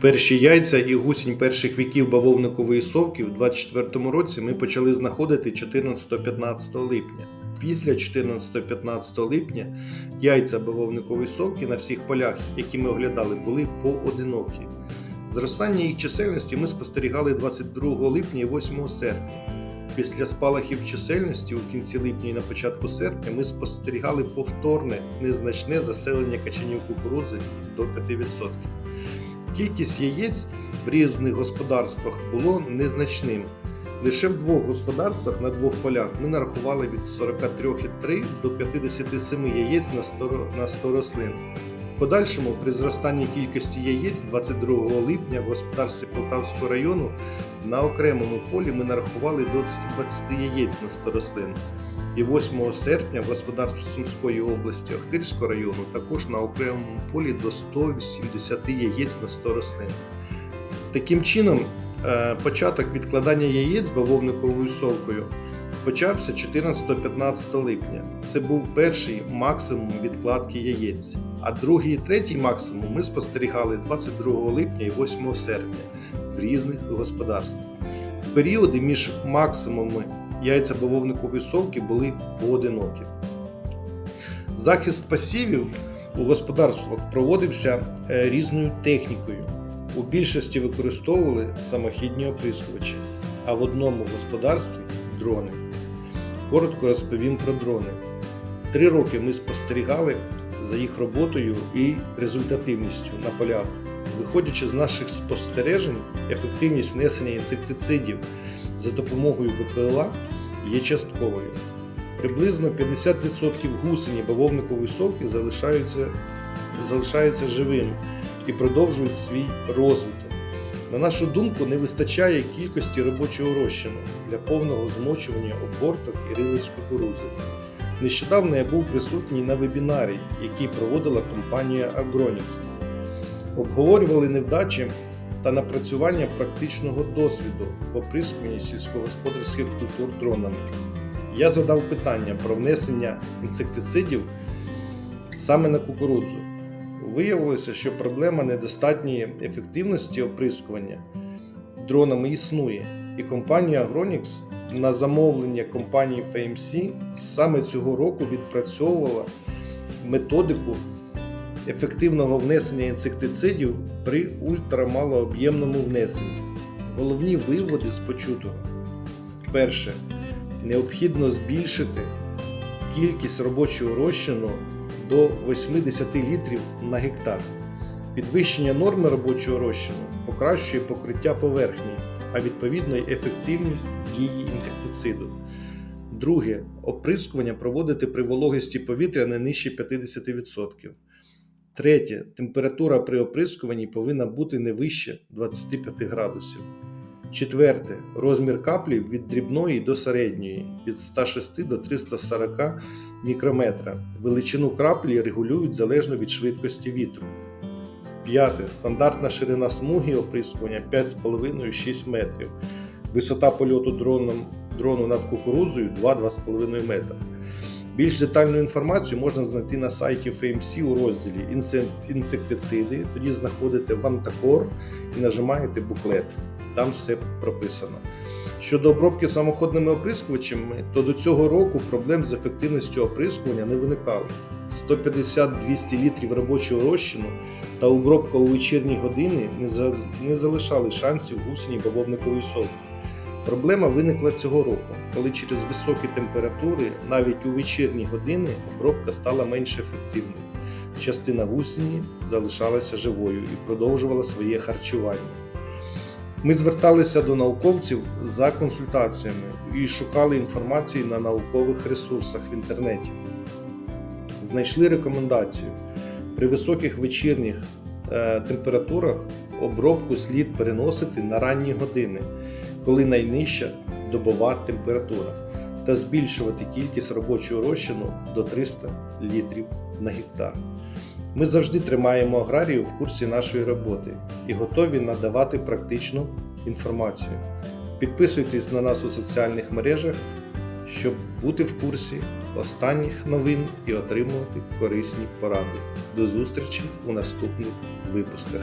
Перші яйця і гусінь перших віків бавовникової совки в 24-му році ми почали знаходити 14-15 липня. Після 14-15 липня яйця бавовникової совки на всіх полях, які ми оглядали, були поодинокі. Зростання їх чисельності ми спостерігали 22 липня і 8 серпня. Після спалахів чисельності у кінці липня і на початку серпня ми спостерігали повторне незначне заселення качанів кукурудзи до 5%. Кількість яєць в різних господарствах було незначним. Лише в двох господарствах на двох полях ми нарахували від 43,3 до 57 яєць на 100, на 100 рослин. В подальшому, при зростанні кількості яєць 22 липня в господарстві Полтавського району на окремому полі ми нарахували до 120 яєць на 100 рослин. І 8 серпня в господарстві Сумської області Охтирського району також на окремому полі до 180 яєць на 100 рослин. Таким чином, е, початок відкладання яєць бавовниковою совкою почався 14-15 липня. Це був перший максимум відкладки яєць. А другий і третій максимум ми спостерігали 22 липня і 8 серпня в різних господарствах. В періоди між максимумами яйця бавовникової совки були поодинокі. Захист пасівів у господарствах проводився е, різною технікою. У більшості використовували самохідні оприскувачі, а в одному господарстві дрони. Коротко розповім про дрони. Три роки ми спостерігали за їх роботою і результативністю на полях. Виходячи з наших спостережень, ефективність внесення інсектицидів за допомогою ВПЛА є частковою. Приблизно 50% гусені бавовникової совки залишаються, залишаються живими і продовжують свій розвиток. На нашу думку, не вистачає кількості робочого розчину для повного змочування обгорток і рилиць кукурудзи. Нещодавно я був присутній на вебінарі, який проводила компанія Agronix. Обговорювали невдачі та напрацювання практичного досвіду в оприскуванні сільськогосподарських культур дронами. Я задав питання про внесення інсектицидів саме на кукурудзу. Виявилося, що проблема недостатньої ефективності оприскування дронами існує, і компанія Agronix на замовлення компанії FMC саме цього року відпрацьовувала методику ефективного внесення інсектицидів при ультрамалооб'ємному внесенні. Головні виводи з почутого. Перше. Необхідно збільшити кількість робочого розчину до 80 літрів на гектар. Підвищення норми робочого розчину покращує покриття поверхні, а відповідно й ефективність дії інсектициду. Друге, оприскування проводити при вологості повітря не нижче 50%. Третє, температура при оприскуванні повинна бути не вище 25 градусів. Четверте, розмір каплі від дрібної до середньої від 106 до 340 мікрометра. Величину краплі регулюють залежно від швидкості вітру. П'яте. Стандартна ширина смуги оприскування 5,5-6 метрів. Висота польоту дроном, дрону над кукурудзою 2-2,5 метра. Більш детальну інформацію можна знайти на сайті FMC у розділі інсектициди. Тоді знаходите Вантакор і нажимаєте буклет. Там все прописано. Щодо обробки самоходними оприскувачами, то до цього року проблем з ефективністю оприскування не виникало. 150-200 літрів робочого розчину та обробка у вечірні години не, залишали шансів гусені бавовникової совки. Проблема виникла цього року, коли через високі температури навіть у вечірні години обробка стала менш ефективною. Частина гусені залишалася живою і продовжувала своє харчування. Ми зверталися до науковців за консультаціями і шукали інформацію на наукових ресурсах в інтернеті. Знайшли рекомендацію. При високих вечірніх е, температурах обробку слід переносити на ранні години, коли найнижча добова температура, та збільшувати кількість робочого розчину до 300 літрів на гектар. Ми завжди тримаємо аграрію в курсі нашої роботи і готові надавати практичну інформацію. Підписуйтесь на нас у соціальних мережах, щоб бути в курсі останніх новин і отримувати корисні поради. До зустрічі у наступних випусках.